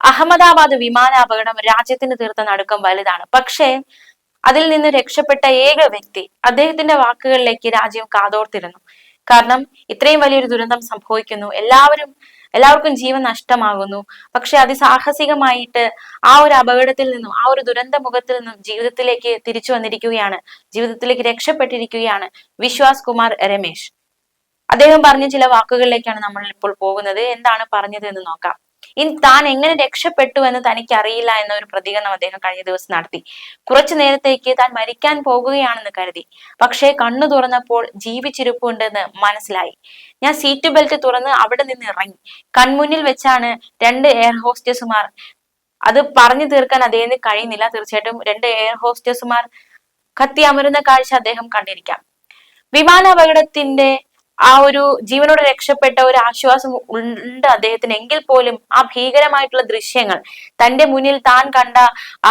അഹമ്മദാബാദ് വിമാന അപകടം രാജ്യത്തിന് തീർത്ത നടുക്കം വലുതാണ്. പക്ഷേ അതിൽ നിന്ന് രക്ഷപ്പെട്ട ഏക വ്യക്തി അദ്ദേഹത്തിന്റെ വാക്കുകളിലേക്ക് രാജ്യം കാതോർത്തിരുന്നു. കാരണം ഇത്രയും വലിയൊരു ദുരന്തം സംഭവിക്കുന്നു. എല്ലാവരും എല്ലാവർക്കും ജീവൻ നഷ്ടമാകുന്നു. പക്ഷെ അതിസാഹസികമായിട്ട് ആ ഒരു അപകടത്തിൽ നിന്നും ആ ഒരു ദുരന്ത മുഖത്തിൽ നിന്നും ജീവിതത്തിലേക്ക് തിരിച്ചു വന്നിരിക്കുകയാണ്. ജീവിതത്തിലേക്ക് രക്ഷപ്പെട്ടിരിക്കുകയാണ് വിശ്വാസ് കുമാർ രമേശ്. അദ്ദേഹം പറഞ്ഞ ചില വാക്കുകളിലേക്കാണ് നമ്മൾ ഇപ്പോൾ പോകുന്നത്. എന്താണ് പറഞ്ഞത് എന്ന് നോക്കാം. ഇനി താൻ എങ്ങനെ രക്ഷപ്പെട്ടു എന്ന് തനിക്ക് അറിയില്ല എന്ന ഒരു പ്രതികരണം അദ്ദേഹം കഴിഞ്ഞ ദിവസം നടത്തി. കുറച്ചു നേരത്തേക്ക് താൻ മരിക്കാൻ പോകുകയാണെന്ന് കരുതി. പക്ഷേ കണ്ണു തുറന്നപ്പോൾ ജീവിച്ചിരിപ്പുണ്ടെന്ന് മനസ്സിലായി. ഞാൻ സീറ്റ് ബെൽറ്റ് തുറന്ന് അവിടെ നിന്ന് ഇറങ്ങി. കൺമുന്നിൽ വെച്ചാണ് രണ്ട് എയർ ഹോസ്റ്റസുമാർ അത് പറഞ്ഞു തീർക്കാൻ അദ്ദേഹത്തിന് കഴിയുന്നില്ല. തീർച്ചയായിട്ടും രണ്ട് എയർ ഹോസ്റ്റസുമാർ കത്തി അമരുന്ന കാഴ്ച അദ്ദേഹം കണ്ടിരിക്കാം. വിമാന വിമാനാപകടത്തിന്റെ ആ ഒരു ജീവനോട് രക്ഷപ്പെട്ട ഒരു ആശ്വാസം ഉണ്ട് അദ്ദേഹത്തിന്. എങ്കിൽ പോലും ആ ഭീകരമായിട്ടുള്ള ദൃശ്യങ്ങൾ തന്റെ മുന്നിൽ താൻ കണ്ട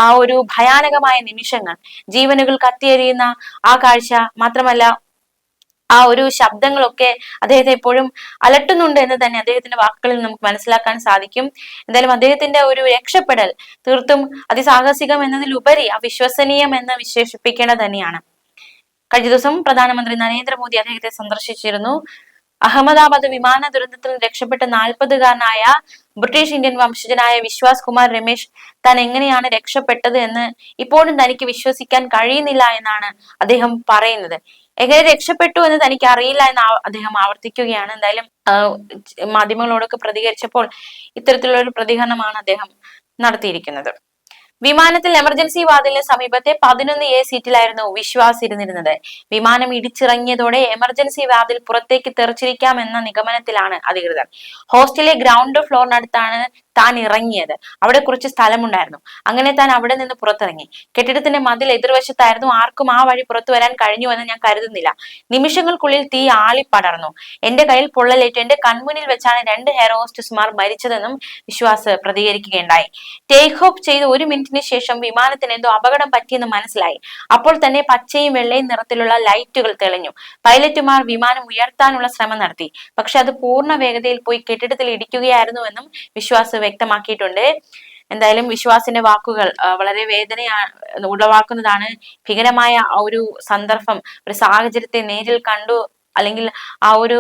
ആ ഒരു ഭയാനകമായ നിമിഷങ്ങൾ ജീവനുകൾ കത്തിയെറിയുന്ന ആ കാഴ്ച മാത്രമല്ല ആ ഒരു ശബ്ദങ്ങളൊക്കെ അദ്ദേഹത്തെ എപ്പോഴും അലട്ടുന്നുണ്ട് എന്ന് തന്നെ അദ്ദേഹത്തിന്റെ വാക്കുകളിൽ നമുക്ക് മനസ്സിലാക്കാൻ സാധിക്കും. എന്തായാലും അദ്ദേഹത്തിന്റെ ഒരു രക്ഷപ്പെടൽ തീർത്തും അതിസാഹസികം എന്നതിലുപരി അവിശ്വസനീയം എന്ന് വിശേഷിപ്പിക്കേണ്ടത് തന്നെയാണ്. കഴിഞ്ഞ ദിവസം പ്രധാനമന്ത്രി നരേന്ദ്രമോദി അദ്ദേഹത്തെ സന്ദർശിച്ചിരുന്നു. അഹമ്മദാബാദ് വിമാന ദുരന്തത്തിൽ രക്ഷപ്പെട്ട നാൽപ്പതുകാരനായ ബ്രിട്ടീഷ് ഇന്ത്യൻ വംശജനായ വിശ്വാസ് കുമാർ രമേശ് താൻ എങ്ങനെയാണ് രക്ഷപ്പെട്ടത് എന്ന് ഇപ്പോഴും തനിക്ക് വിശ്വസിക്കാൻ കഴിയുന്നില്ല എന്നാണ് അദ്ദേഹം പറയുന്നത്. എങ്ങനെ രക്ഷപ്പെട്ടു എന്ന് തനിക്ക് അറിയില്ല എന്ന് അദ്ദേഹം ആവർത്തിക്കുകയാണ്. എന്തായാലും മാധ്യമങ്ങളോടൊക്കെ പ്രതികരിച്ചപ്പോൾ ഇത്തരത്തിലുള്ള ഒരു പ്രതികരണമാണ് അദ്ദേഹം നടത്തിയിരിക്കുന്നത്. വിമാനത്തിൽ എമർജൻസി വാതിലിന് സമീപത്തെ പതിനൊന്ന് എ സീറ്റിലായിരുന്നു വിശ്വാസ് ഇരുന്നിരുന്നത്. വിമാനം ഇടിച്ചിറങ്ങിയതോടെ എമർജൻസി വാതിൽ പുറത്തേക്ക് തെറിച്ചിരിക്കാം എന്ന നിഗമനത്തിലാണ് അധികൃതർ. ഹോസ്റ്റലിലെ ഗ്രൗണ്ട് ഫ്ലോറിനടുത്താണ് താൻ ഇറങ്ങിയത്. അവിടെ കുറച്ച് സ്ഥലമുണ്ടായിരുന്നു. അങ്ങനെ താൻ അവിടെ നിന്ന് പുറത്തിറങ്ങി. കെട്ടിടത്തിന്റെ മതിൽ എതിർവശത്തായിരുന്നു ആർക്കും ആ വഴി പുറത്തു വരാൻ കഴിഞ്ഞു എന്ന് ഞാൻ കരുതുന്നില്ല. നിമിഷങ്ങൾക്കുള്ളിൽ തീ ആളി പടർന്നു. എന്റെ കയ്യിൽ പൊള്ളലേറ്റ്. എന്റെ കൺമുന്നിൽ വെച്ചാണ് രണ്ട് ഹെയർ ഹോസ്റ്റസ്മാർ മരിച്ചതെന്നും വിശ്വാസ് പ്രതികരിക്കുകയുണ്ടായി. ടേക്ക് ഓഫ് ചെയ്ത് ഒരു മിനിറ്റിന് ശേഷം വിമാനത്തിന് എന്തോ അപകടം പറ്റിയെന്ന് മനസ്സിലായി. അപ്പോൾ തന്നെ പച്ചയും വെള്ളയും നിറത്തിലുള്ള ലൈറ്റുകൾ തെളിഞ്ഞു. പൈലറ്റുമാർ വിമാനം ഉയർത്താനുള്ള ശ്രമം നടത്തി. പക്ഷെ അത് പൂർണ വേഗതയിൽ പോയി കെട്ടിടത്തിൽ ഇടിക്കുകയായിരുന്നുവെന്നും വിശ്വാസ് വ്യക്തമാക്കിയിട്ടുണ്ട്. എന്തായാലും വിശ്വാസിന്റെ വാക്കുകൾ വളരെ വേദന ഉളവാക്കുന്നതാണ് ഭീകരമായ ഒരു സന്ദർഭം. ഒരു സാഹചര്യത്തെ നേരിൽ കണ്ടു അല്ലെങ്കിൽ ആ ഒരു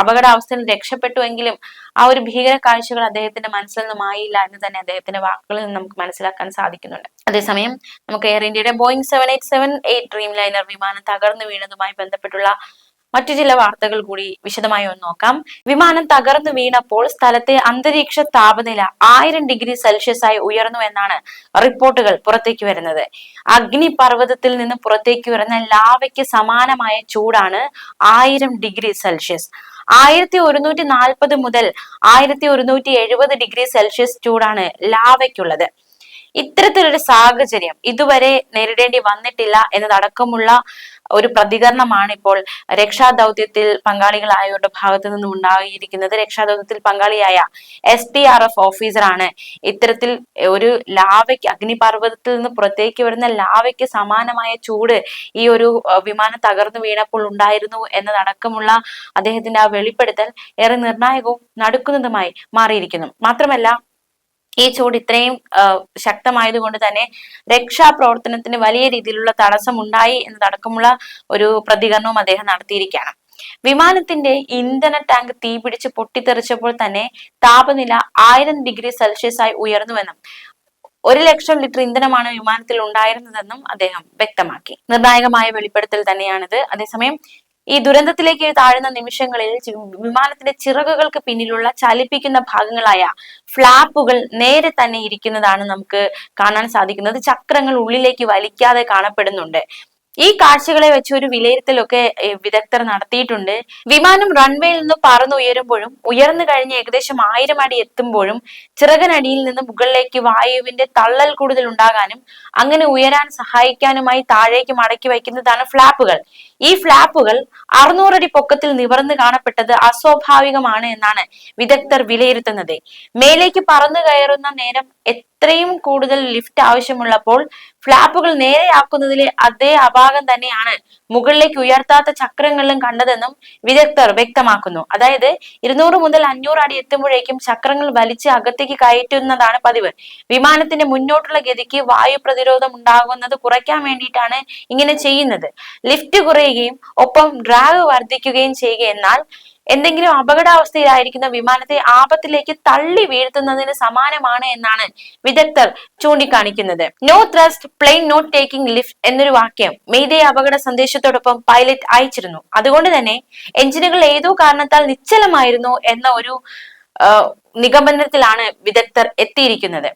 അപകടാവസ്ഥയിൽ രക്ഷപ്പെട്ടുവെങ്കിലും ആ ഒരു ഭീകര കാഴ്ചകൾ അദ്ദേഹത്തിന്റെ മനസ്സിൽ നിന്നും ആയില്ല എന്ന് തന്നെ അദ്ദേഹത്തിന്റെ വാക്കുകളിൽ നിന്ന് നമുക്ക് മനസ്സിലാക്കാൻ സാധിക്കുന്നുണ്ട്. അതേസമയം നമുക്ക് എയർ ഇന്ത്യയുടെ Boeing seven eight seven eight Dreamliner വിമാനം തകർന്നു വീണതുമായി ബന്ധപ്പെട്ടുള്ള മറ്റു ചില വാർത്തകൾ കൂടി വിശദമായി ഒന്ന് നോക്കാം. വിമാനം തകർന്നു വീണപ്പോൾ സ്ഥലത്തെ അന്തരീക്ഷ താപനില ആയിരം ഡിഗ്രി സെൽഷ്യസ് ആയി ഉയർന്നു എന്നാണ് റിപ്പോർട്ടുകൾ പുറത്തേക്ക് വരുന്നത്. അഗ്നിപർവതത്തിൽ നിന്ന് പുറത്തേക്ക് വരുന്ന ലാവയ്ക്ക് സമാനമായ ചൂടാണ് ആയിരം ഡിഗ്രി സെൽഷ്യസ്. ആയിരത്തി ഒരുന്നൂറ്റി നാൽപ്പത് മുതൽ ആയിരത്തി ഒരുന്നൂറ്റി എഴുപത് ഡിഗ്രി സെൽഷ്യസ് ചൂടാണ് ലാവയ്ക്കുള്ളത്. ഇത്തരത്തിലൊരു സാഹചര്യം ഇതുവരെ നേരിടേണ്ടി വന്നിട്ടില്ല എന്നതടക്കമുള്ള ഒരു പ്രതികരണമാണ് ഇപ്പോൾ രക്ഷാദൗത്യത്തിൽ പങ്കാളികളായവരുടെ ഭാഗത്തു നിന്നും ഉണ്ടായിരിക്കുന്നത്. രക്ഷാദൗത്യത്തിൽ പങ്കാളിയായ എസ് ടി ആർ എഫ് ഓഫീസറാണ് ഇത്തരത്തിൽ ഒരു ലാവയ്ക്ക് അഗ്നിപർവതത്തിൽ നിന്ന് പുറത്തേക്ക് വരുന്ന ലാവയ്ക്ക് സമാനമായ ചൂട് ഈ ഒരു വിമാനം തകർന്നു വീണപ്പോൾ ഉണ്ടായിരുന്നു എന്നതടക്കമുള്ള അദ്ദേഹത്തിന്റെ ആ വെളിപ്പെടുത്തൽ ഏറെ നിർണായകവും നടക്കുന്നതുമായി മാറിയിരിക്കുന്നു. മാത്രമല്ല ഈ ചൂട് ഇത്രയും ശക്തമായതുകൊണ്ട് തന്നെ രക്ഷാപ്രവർത്തനത്തിന് വലിയ രീതിയിലുള്ള തടസ്സം ഉണ്ടായി എന്നതടക്കമുള്ള ഒരു പ്രതികരണവും അദ്ദേഹം നടത്തിയിരിക്കുകയാണ്. വിമാനത്തിന്റെ ഇന്ധന ടാങ്ക് തീപിടിച്ച് പൊട്ടിത്തെറിച്ചപ്പോൾ തന്നെ താപനില ആയിരം ഡിഗ്രി സെൽഷ്യസ് ആയി ഉയർന്നുവെന്നും ഒരു ലക്ഷം ലിറ്റർ ഇന്ധനമാണ് വിമാനത്തിൽ ഉണ്ടായിരുന്നതെന്നും അദ്ദേഹം വ്യക്തമാക്കി. നിർണായകമായ വെളിപ്പെടുത്തൽ തന്നെയാണിത്. അതേസമയം ഈ ദുരന്തത്തിലേക്ക് താഴുന്ന നിമിഷങ്ങളിൽ വിമാനത്തിന്റെ ചിറകുകൾക്ക് പിന്നിലുള്ള ചലിപ്പിക്കുന്ന ഭാഗങ്ങളായ ഫ്ലാപ്പുകൾ നേരെ തന്നെ ഇരിക്കുന്നതാണ് നമുക്ക് കാണാൻ സാധിക്കുന്നത്. ചക്രങ്ങൾ ഉള്ളിലേക്ക് വലിക്കാതെ കാണപ്പെടുന്നുണ്ട്. ഈ കാഴ്ചകളെ വെച്ച് ഒരു വിലയിരുത്തലൊക്കെ വിദഗ്ധർ നടത്തിയിട്ടുണ്ട്. വിമാനം റൺവേയിൽ നിന്ന് പറന്നുയരുമ്പോഴും ഉയർന്നു കഴിഞ്ഞ് ഏകദേശം ആയിരം അടി എത്തുമ്പോഴും ചിറകനടിയിൽ നിന്ന് മുകളിലേക്ക് വായുവിന്റെ തള്ളൽ കൂടുതൽ ഉണ്ടാകാനും അങ്ങനെ ഉയരാൻ സഹായിക്കാനുമായി താഴേക്ക് മടക്കി വയ്ക്കുന്നതാണ് ഫ്ലാപ്പുകൾ. ഈ ഫ്ലാപ്പുകൾ അറുന്നൂറടി പൊക്കത്തിൽ നിവർന്നു കാണപ്പെട്ടത് അസ്വാഭാവികമാണ് എന്നാണ് വിദഗ്ധർ വിലയിരുത്തുന്നത്. മേലേക്ക് പറന്നു കയറുന്ന നേരം എത്രയും കൂടുതൽ ലിഫ്റ്റ് ആവശ്യമുള്ളപ്പോൾ ഫ്ലാപ്പുകൾ നേരെയാക്കുന്നതിലെ അതേ അപാ ഭാഗം തന്നെയാണ് മുകളിലേക്ക് ഉയർത്താത്ത ചക്രങ്ങളിലും കണ്ടതെന്നും വിദഗ്ധർ വ്യക്തമാക്കുന്നു. അതായത് ഇരുന്നൂറ് മുതൽ അഞ്ഞൂറ് അടി എത്തുമ്പോഴേക്കും ചക്രങ്ങൾ വലിച്ച് അകത്തേക്ക് കയറ്റുന്നതാണ് പതിവ്. വിമാനത്തിന്റെ മുന്നോട്ടുള്ള ഗതിക്ക് വായു പ്രതിരോധം ഉണ്ടാകുന്നത് കുറയ്ക്കാൻ വേണ്ടിയിട്ടാണ് ഇങ്ങനെ ചെയ്യുന്നത്. ലിഫ്റ്റ് കുറയുകയും ഒപ്പം ഡ്രാഗ് വർദ്ധിക്കുകയും ചെയ്യുക എന്നാൽ എന്തെങ്കിലും അപകടാവസ്ഥയിലായിരിക്കുന്ന വിമാനത്തെ ആപത്തിലേക്ക് തള്ളി വീഴ്ത്തുന്നതിന് സമാനമാണ് എന്നാണ് വിദഗ്ധർ ചൂണ്ടിക്കാണിക്കുന്നത്. No thrust plane not taking lift എന്നൊരു വാക്യം മെയ്തേ അപകട സന്ദേശത്തോടൊപ്പം പൈലറ്റ് അയച്ചിരുന്നു. അതുകൊണ്ട് തന്നെ എഞ്ചിനുകൾ ഏതോ കാരണത്താൽ നിശ്ചലമായിരുന്നു എന്ന ഒരു നിഗമനത്തിലാണ് വിദഗ്ധർ എത്തിയിരിക്കുന്നത്.